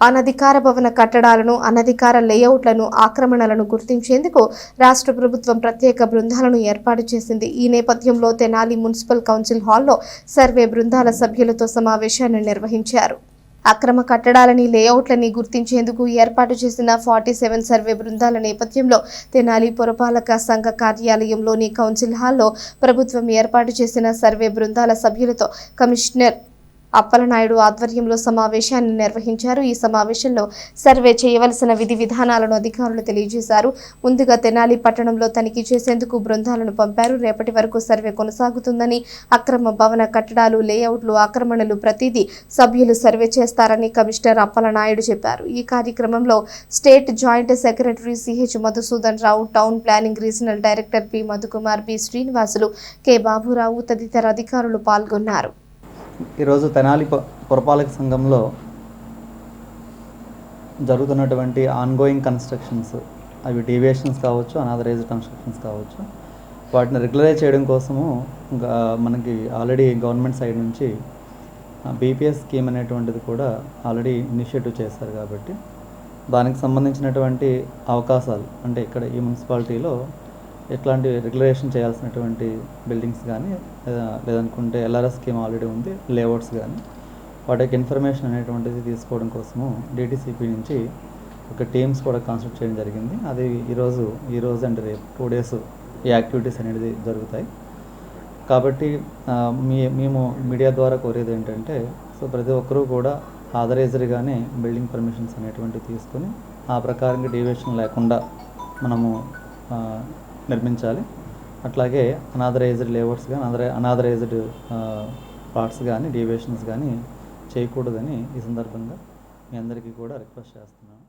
అనధికార భవన కట్టడాలను అనధికార లేఅవుట్లను ఆక్రమణలను గుర్తించేందుకు రాష్ట్ర ప్రభుత్వం ప్రత్యేక బృందాలను ఏర్పాటు చేసింది. ఈ నేపథ్యంలో తెనాలి మున్సిపల్ కౌన్సిల్ హాల్లో సర్వే బృందాల సభ్యులతో సమావేశాన్ని నిర్వహించారు. అక్రమ కట్టడాలని లేఅవుట్లని గుర్తించేందుకు ఏర్పాటు చేసిన ఫార్టీ సెవెన్ సర్వే బృందాల నేపథ్యంలో తెనాలి పురపాలక సంఘ కార్యాలయంలోని కౌన్సిల్ హాల్లో ప్రభుత్వం ఏర్పాటు చేసిన సర్వే బృందాల సభ్యులతో కమిషనర్ అప్పలనాయుడు ఆధ్వర్యంలో సమావేశాన్ని నిర్వహించారు. ఈ సమావేశంలో సర్వే చేయవలసిన విధి విధానాలను అధికారులు తెలియజేశారు. ముందుగా తెనాలి పట్టణంలో తనిఖీ చేసేందుకు బృందాలను పంపారు. రేపటి వరకు సర్వే కొనసాగుతుందని అక్రమ భవన కట్టడాలు లేఅవుట్లు ఆక్రమణలు ప్రతిదీ సభ్యులు సర్వే చేస్తారని కమిషనర్ అప్పలనాయుడు చెప్పారు. ఈ కార్యక్రమంలో state joint secretary CH Madhusudan Rao town planning regional director P Madhukumar B Srinivasulu K Baburao తదితర అధికారులు పాల్గొన్నారు. ఈరోజు తెనాలి పురపాలక సంఘంలో జరుగుతున్నటువంటి ఆన్గోయింగ్ కన్స్ట్రక్షన్స్ అవి డీవియేషన్స్ కావచ్చు అనాథరైజ్ కన్స్ట్రక్షన్స్ కావచ్చు. వాటిని రెగ్యులరైజ్ చేయడం కోసము ఇంకా మనకి ఆల్రెడీ గవర్నమెంట్ సైడ్ నుంచి బీపీఎస్ స్కీమ్ అనేటువంటిది కూడా ఆల్రెడీ ఇనిషియేటివ్ చేశారు కాబట్టి దానికి సంబంధించినటువంటి అవకాశాలు అంటే ఇక్కడ ఈ మున్సిపాలిటీలో ఎట్లాంటి రెగ్యులేషన్ చేయాల్సినటువంటి బిల్డింగ్స్ కానీ లేదా లేదనుకుంటే ఎల్ఆర్ఎస్ స్కీమ్ ఆల్రెడీ ఉంది లేఅవుట్స్ కానీ వాటికి ఇన్ఫర్మేషన్ అనేటువంటిది తీసుకోవడం కోసము డిటీసీపీ నుంచి ఒక టీమ్స్ కూడా కాన్సల్ట్ చేయడం జరిగింది. అది ఈరోజు ఈరోజు అండ్ రేపు టూ డేస్ ఈ యాక్టివిటీస్ అనేది జరుగుతాయి. కాబట్టి మీ మేము మీడియా ద్వారా కోరేది ఏంటంటే సో ప్రతి ఒక్కరూ కూడా ఆథరైజర్గానే బిల్డింగ్ పర్మిషన్స్ అనేటువంటివి తీసుకొని ఆ ప్రకారంగా డీవియేషన్ లేకుండా మనము నిర్మించాలి. అట్లాగే అనాథరైజ్డ్ లేఅవుట్స్ కానీ అనాథరై అనాథరైజ్డ్ పార్ట్స్ కానీ డీవియేషన్స్ కానీ చేయకూడదని ఈ సందర్భంగా మీ అందరికీ కూడా రిక్వెస్ట్ చేస్తున్నాను.